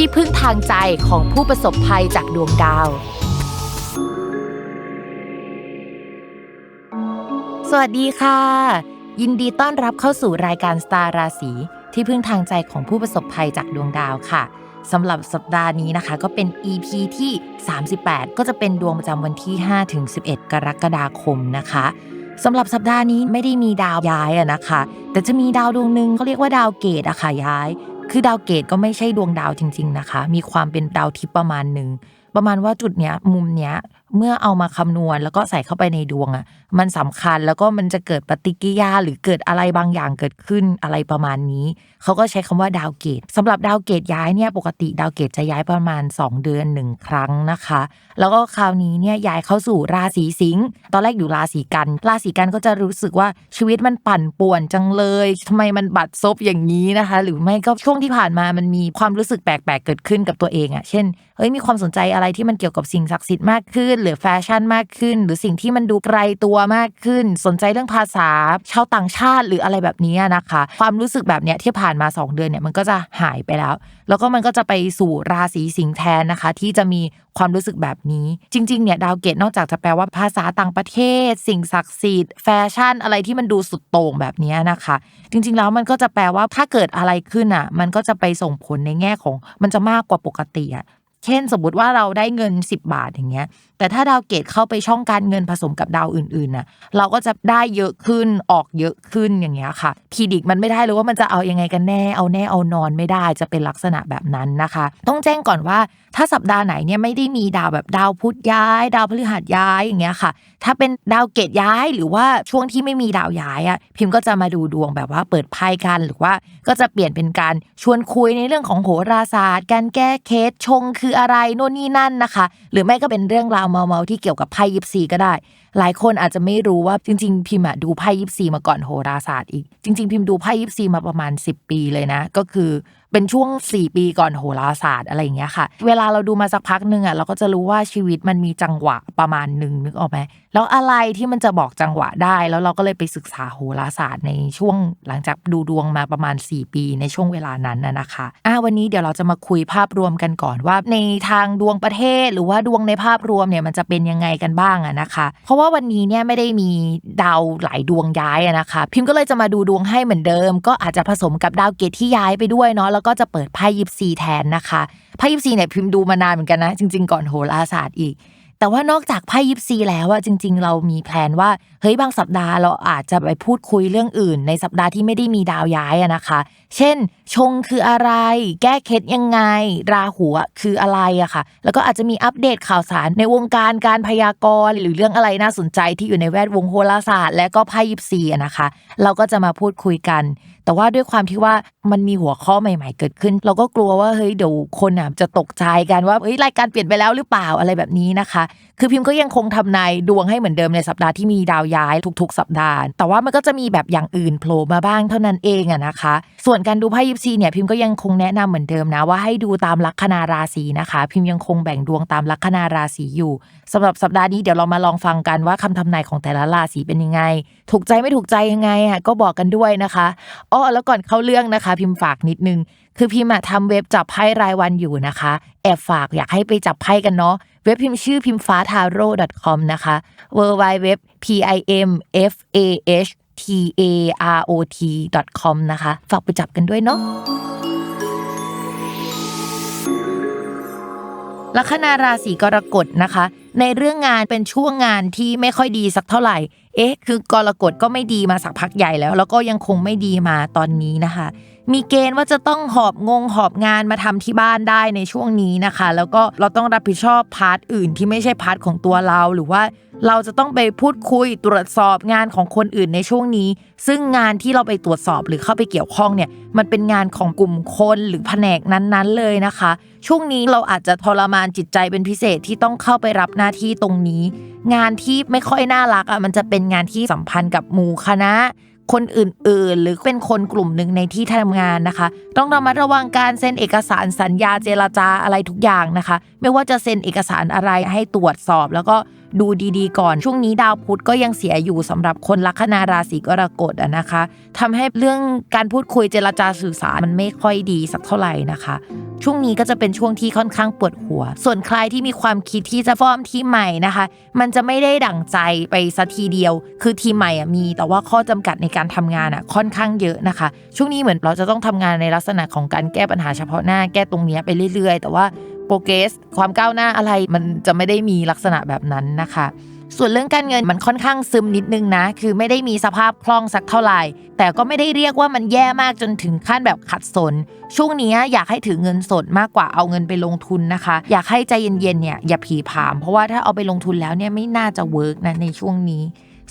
ที่พึ่งทางใจของผู้ประสบภัยจากดวงดาว สวัสดีค่ะ ยินดีต้อนรับเข้าสู่รายการสตาร์ราศีที่พึ่งทางใจของผู้ประสบภัยจากดวงดาวค่ะสำหรับสัปดาห์นี้นะคะ ก็เป็น EP ที่ 38 ก็จะเป็นดวงประจำวันที่5ถึง11 กรกฎาคมนะคะสำหรับสัปดาห์นี้ไม่ได้มีดาวย้ายอะนะคะ แต่จะมีดาวดวงหนึ่งเขาเรียกว่าดาวเกตอะค่ะย้าย คือดาวเกตก็ไม่ใช่ดวงดาวจริง ๆนะคะ มีความเป็นดาวทิพย์ประมาณหนึ่งประมาณว่าจุดเนี้ยมุมเนี้ยเมื่อเอามาคำนวณแล้วก็ใส่เข้าไปในดวงอะ่ะ มันสำคัญแล้วก็มันจะเกิดปฏิกิริยาหรือเกิดอะไรบางอย่างเกิดขึ้นอะไรประมาณนี้ เขาก็ใช้คำว่าดาวเกตสำหรับดาวเกตย้ายเนี่ยปกติดาวเกตจะย้ายประมาณ 2 เดือนหนึ่งครั้งนะคะ แล้วก็คราวนี้เนี่ยย้ายเข้าสู่ราศีสิงห์ตอนแรกอยู่ราศีกัน ราศีกันก็จะรู้สึกว่าชีวิตมันปั่นป่วนจังเลยทำไมมันบัดซบอย่างนี้นะคะ หรือไม่ก็ช่วงที่ผ่านมามันมีความรู้สึกแปลกๆเกิดขึ้นกับตัวเองอะ่ะเช่นเฮ้ยมีความสนใจอะไรที่มันเกี่ยวกับสิ่งศักดิ์สิทธิ์มากขึ้นหรือแฟชั่นมากขึ้น หรือสิ่งที่มันดูไกลตัวมากขึ้น สนใจเรื่องภาษาชาวต่างชาติหรืออะไรแบบนี้นะคะ ความรู้สึกแบบเนี้ยที่ผ่านมา 2 เดือนเนี่ยมันก็จะหายไปแล้ว แล้วก็มันก็จะไปสู่ราศีสิงห์แทนนะคะ ที่จะมีความรู้สึกแบบนี้ จริงๆเนี่ยดาวเกตนอกจากจะแปลว่าภาษาต่างประเทศ สิ่งศักดิ์สิทธิ์แฟชั่นอะไรที่มันดูสุดโต่งแบบนี้นะคะ จริงๆแล้วมันก็จะแปลว่าถ้าเกิดอะไรขึ้นอะ มันก็จะไปส่งผลในแง่ของมันจะมากกว่าปกติอะเช่นสมมติว่าเราได้เงิน 10 บาทอย่างเงี้ยแต่ถ้าดาวเกตเข้าไปช่องการเงินผสมกับดาวอื่นๆน่ะเราก็จะได้เยอะขึ้นออกเยอะขึ้นอย่างเงี้ยค่ะพีดิกมันไม่ได้เลยว่ามันจะเอายังไงกันแน่เอาแน่เอานอนไม่ได้จะเป็นลักษณะแบบนั้นนะคะ ต้องแจ้งก่อนว่าถ้าสัปดาห์ไหนเนี่ยไม่ได้มีดาวแบบดาวพุธย้าย ดาวพฤหัสย้ายอย่างเงี้ยค่ะ ถ้าเป็นดาวเกตย้ายหรือว่าช่วงที่ไม่มีดาวย้ายอะพิมพ์ก็จะมาดูดวงแบบว่าเปิดไพ่กันหรือว่าก็จะเปลี่ยนเป็นการชวนคุยในเรื่องของโหราศาสตร์ การแก้เคสชงคืออะไรโน่นนี่นั่นนะคะ หรือไม่ก็เป็นเรื่องราวเมาๆที่เกี่ยวกับไพ่ยิปซีก็ได้ หลายคนอาจจะไม่รู้ว่าจริง ๆ พิมพ์ดูไพ่ยิปซีมาก่อนโหราศาสตร์อีก จริง ๆ พิมพ์ดูไพ่ยิปซีมาประมาณ 10 ปีเลยนะ ก็คือเป็นช่วง 4 ปีก่อนโหราศาสตร์อะไรอย่างเงี้ยค่ะ เวลาเราดูมาสักพักหนึ่งอะเราก็จะรู้ว่าชีวิตมันมีจังหวะประมาณหนึ่งนึกออกไหมแล้วอะไรที่มันจะบอกจังหวะได้ แล้วเราก็เลยไปศึกษาโหราศาสตร์ในช่วงหลังจากดูดวงมาประมาณ 4 ปีในช่วงเวลานั้นน่ะนะคะอ่าวันนี้เดี๋ยวเราจะมาคุยภาพรวมกันก่อนว่า ในทางดวงประเทศ หรือว่าดวงในภาพรวมเนี่ยมันจะเป็นยังไงกันบ้างอะนะคะ เพราะว่าวันนี้เนี่ยไม่ได้มีดาวหลายดวงย้ายนะคะ พิมพ์ก็เลยจะมาดูดวงให้เหมือนเดิม ก็อาจจะผสมกับดาวเกตที่ย้ายไปด้วยเนาะแล้วก็จะเปิดไพ่ยิปซีแทนนะคะไพ่ยิปซีเนี่ยพิมพ์ดูมานานเหมือนกันนะ จริง ๆ ก่อนโหราศาสตร์อีก แต่ว่านอกจากไพ่ยิปซีแล้วอะจริง ๆ เรามีแผนว่าเฮ้ยบางสัปดาห์เราอาจจะไปพูดคุยเรื่องอื่น ในสัปดาห์ที่ไม่ได้มีดาวย้ายอะนะคะ เช่น ชงคืออะไร แก้เคล็ดยังไง ราหูอะคืออะไรอะค่ะ แล้วก็อาจจะมีอัปเดตข่าวสารในวงการการพยากรณ์หรือเรื่องอะไรน่าสนใจที่อยู่ในแวดวงโหราศาสตร์ และก็ไพ่ยิปซีอะนะคะ เราก็จะมาพูดคุยกัน แต่ว่าด้วยความที่ว่ามันมีหัวข้อใหม่ๆ เกิดขึ้น เราก็กลัวว่าเฮ้ยเดี๋ยวคนอะจะตกใจกันว่าเฮ้ยรายการเปลี่ยนไปแล้วหรือเปล่าอะไรแบบนี้นะคะ คือพิมพ์ก็ยังคงทำนายดวงให้เหมือนเดิมในสัปดาห์ที่มีดาวย้ายทุกๆ สัปดาห์ แต่ว่ามันก็จะมีแบบอย่างอื่นโผล่มาบ้างเท่านั้นเองอะนะคะ ส่วนการดูไพ่ยิปซีเนี่ยพิมพ์ก็ยังคงแนะนำเหมือนเดิมนะว่าให้ดูตามลัคนาราศีนะคะ พิมพ์ยังคงแบ่งดวงตามลัคนาราศีอยู่สำหรับสัปดาห์นี้เดี๋ยวเรามาลองฟังกันว่าคำทำนายของแต่ละราศีเป็นยังไง ถูกใจไม่ถูกใจยังไงอะก็บอกกันด้วยนะคะอ๋อแล้วก่อนเข้าเรื่องนะคะ พิมพ์ฝากนิดนึง คือพิมพ์ทำเว็บจับไพ่รายวันอยู่นะคะ แอบฝากอยากให้ไปจับไพ่กันเนาะเว็บพิมพ์ชื่อพิมฟ้าทาโร่ .com นะคะ w w w p i m f a h t a r o t com นะคะ ฝากไปจับกันด้วยเนาะ ลัคนาราศีกรกฎนะคะ ในเรื่องงานเป็นช่วงงานที่ไม่ค่อยดีสักเท่าไหร่ เอ๊ะ คือกรกฎก็ไม่ดีมาสักพักใหญ่แล้ว แล้วก็ยังคงไม่ดีมาตอนนี้นะคะ มีเกณฑ์ว่าจะต้องหอบงงหอบงานมาทำที่บ้านได้ในช่วงนี้นะคะ แล้วก็เราต้องรับผิดชอบพาร์ทอื่นที่ไม่ใช่พาร์ทของตัวเราหรือว่าเราจะต้องไปพูดคุยตรวจสอบงานของคนอื่นในช่วงนี้ ซึ่งงานที่เราไปตรวจสอบหรือเข้าไปเกี่ยวข้องเนี่ย มันเป็นงานของกลุ่มคนหรือแผนกนั้นๆเลยนะคะ ช่วงนี้เราอาจจะทรมานจิตใจเป็นพิเศษที่ต้องเข้าไปรับหน้าที่ตรงนี้ งานที่ไม่ค่อยน่ารักอะมันจะเป็นงานที่สัมพันธ์กับหมู่คณะ คนอื่นๆ หรือเป็นคนกลุ่มหนึ่งในที่ทำงานนะคะ ต้องระมัดระวังการเซ็นเอกสารสัญญาเจรจาอะไรทุกอย่างนะคะ ไม่ว่าจะเซ็นเอกสารอะไรให้ตรวจสอบ แล้วก็ ดูดีๆ ก่อนช่วงนี้ดาวพุธก็ยังเสียอยู่สำหรับคนลัคนาราศีกรกฎนะคะทำให้เรื่องการพูดคุยเจรจาสื่อสารมันไม่ค่อยดีสักเท่าไหร่นะคะ ช่วงนี้ก็จะเป็นช่วงที่ค่อนข้างปวดหัว ส่วนใครที่มีความคิดที่จะฟอร์มทีมใหม่นะคะ มันจะไม่ได้ดั่งใจไปสัทีเดียว คือทีใหม่อะมี แต่ว่าข้อจำกัดในการทำงานอะค่อนข้างเยอะนะคะ ช่วงนี้เหมือนเราจะต้องทำงานในลักษณะของการแก้ปัญหาเฉพาะหน้าแก้ตรงนี้ไปเรื่อยๆ แต่ว่า โปรเกรสความก้าวหน้าอะไรมันจะไม่ได้มีลักษณะแบบนั้นนะคะ ส่วนเรื่องการเงินมันค่อนข้างซึมนิดนึงนะ คือไม่ได้มีสภาพคล่องสักเท่าไหร่ แต่ก็ไม่ได้เรียกว่ามันแย่มากจนถึงขั้นแบบขัดสน ช่วงนี้อยากให้ถือเงินสดมากกว่าเอาเงินไปลงทุนนะคะ อยากให้ใจเย็นๆเนี่ยอย่าผีผาม เพราะว่าถ้าเอาไปลงทุนแล้วเนี่ยไม่น่าจะเวิร์กนะในช่วงนี้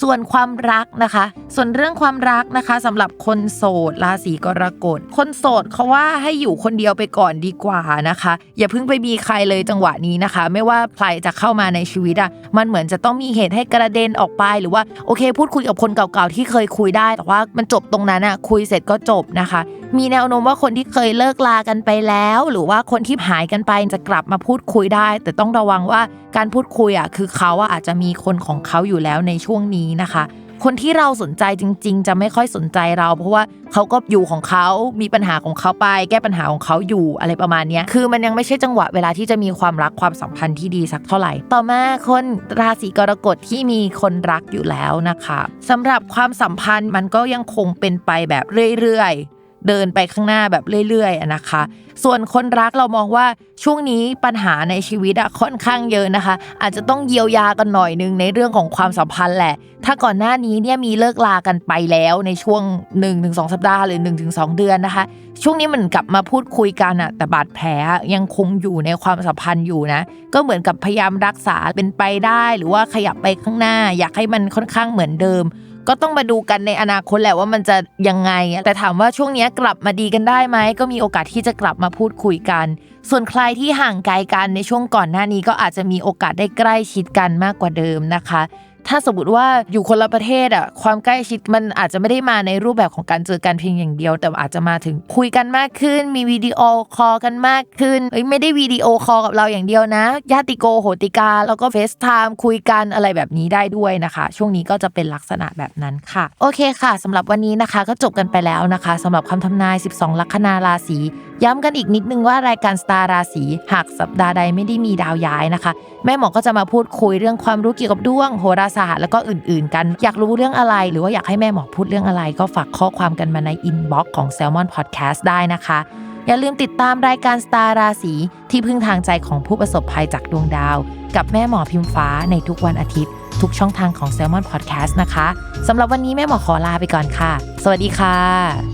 ส่วนความรักนะคะ ส่วนเรื่องความรักนะคะสำหรับคนโสดราศีกรกฎ คนโสดเขาว่าให้อยู่คนเดียวไปก่อนดีกว่านะคะ อย่าเพิ่งไปมีใครเลยจังหวะนี้นะคะ ไม่ว่าใครจะเข้ามาในชีวิตอะมันเหมือนจะต้องมีเหตุให้กระเด็นออกไปหรือว่าโอเค พูดคุยกับคนเก่าๆที่เคยคุยได้ แต่ว่ามันจบตรงนั้นอะคุยเสร็จก็จบนะคะ มีแนวโน้มว่าคนที่เคยเลิกลากันไปแล้ว หรือว่าคนที่หายกันไปจะกลับมาพูดคุยได้ แต่ต้องระวังว่าการพูดคุยอะคือเขาอะอาจจะมีคนของเขาอยู่แล้วในช่วงนี้นะคะคนที่เราสนใจจริง ๆ จะไม่ค่อยสนใจเรา เพราะว่าเขาก็อยู่ของเขา มีปัญหาของเขาไป แก้ปัญหาของเขาอยู่อะไรประมาณนี้คือมันยังไม่ใช่จังหวะเวลาที่จะมีความรักความสัมพันธ์ที่ดีสักเท่าไหร่ ต่อมาคนราศีกรกฎที่มีคนรักอยู่แล้วนะคะสำหรับความสัมพันธ์มันก็ยังคงเป็นไปแบบเรื่อยๆ เดินไปข้างหน้าแบบเรื่อยๆนะคะ ส่วนคนรักเรามองว่าช่วงนี้ปัญหาในชีวิตอะค่อนข้างเยอะนะคะ อาจจะต้องเยียวยากันหน่อยนึงในเรื่องของความสัมพันธ์แหละ ถ้าก่อนหน้านี้เนี่ยมีเลิกลากันไปแล้วในช่วง 1-2 สัปดาห์หรือ 1-2 เดือนนะคะ ช่วงนี้มันกลับมาพูดคุยกันอะแต่บาดแผลยังคงอยู่ในความสัมพันธ์อยู่นะ ก็เหมือนกับพยายามรักษาเป็นไปได้ หรือว่าขยับไปข้างหน้า อยากให้มันค่อนข้างเหมือนเดิม ก็ต้องมาดูกันในอนาคตแหละว่ามันจะยังไง แต่ถามว่าช่วงนี้กลับมาดีกันได้ไหมก็มีโอกาสที่จะกลับมาพูดคุยกัน ส่วนใครที่ห่างไกลกันในช่วงก่อนหน้านี้ก็อาจจะมีโอกาสได้ใกล้ชิดกันมากกว่าเดิมนะคะ ถ้าสมมติว่าอยู่คนละประเทศอะความใกล้ชิดมันอาจจะไม่ได้มาในรูปแบบของการเจอกันเพียงอย่างเดียว แต่อาจจะมาถึงคุยกันมากขึ้น มีวิดีโอคอลกันมากขึ้นเอ้ยไม่ได้วิดีโอคอลกับเราอย่างเดียวนะ ญาติโกโหติกา แล้วก็เฟซไทม์คุยกันอะไรแบบนี้ได้ด้วยนะคะ ช่วงนี้ก็จะเป็นลักษณะแบบนั้นค่ะ โอเคค่ะสำหรับวันนี้นะคะก็จบกันไปแล้วนะคะสำหรับคำทำนาย 12 ลัคนาราศี ย้ำกันอีกนิดนึงว่ารายการสตาร์ราศีหากสัปดาห์ใดไม่ได้มีดาวย้ายนะคะ แม่หมอก็จะมาพูดคุยเรื่องความรู้เกี่ยวกับดวงโหราศาสตร์แล้วก็อื่น ๆ กัน อยากรู้เรื่องอะไร หรือว่าอยากให้แม่หมอพูดเรื่องอะไร ก็ฝากข้อความกันมาในอินบ็อกซ์ของ Salmon Podcast ได้นะคะ อย่าลืมติดตามรายการสตาร์ราศีที่พึ่งทางใจของผู้ประสบภัยจากดวงดาว กับแม่หมอพิมฟ้าในทุกวันอาทิตย์ ทุกช่องทางของ Salmon Podcast นะคะสำหรับวันนี้แม่หมอขอลาไปก่อนค่ะ สวัสดีค่ะ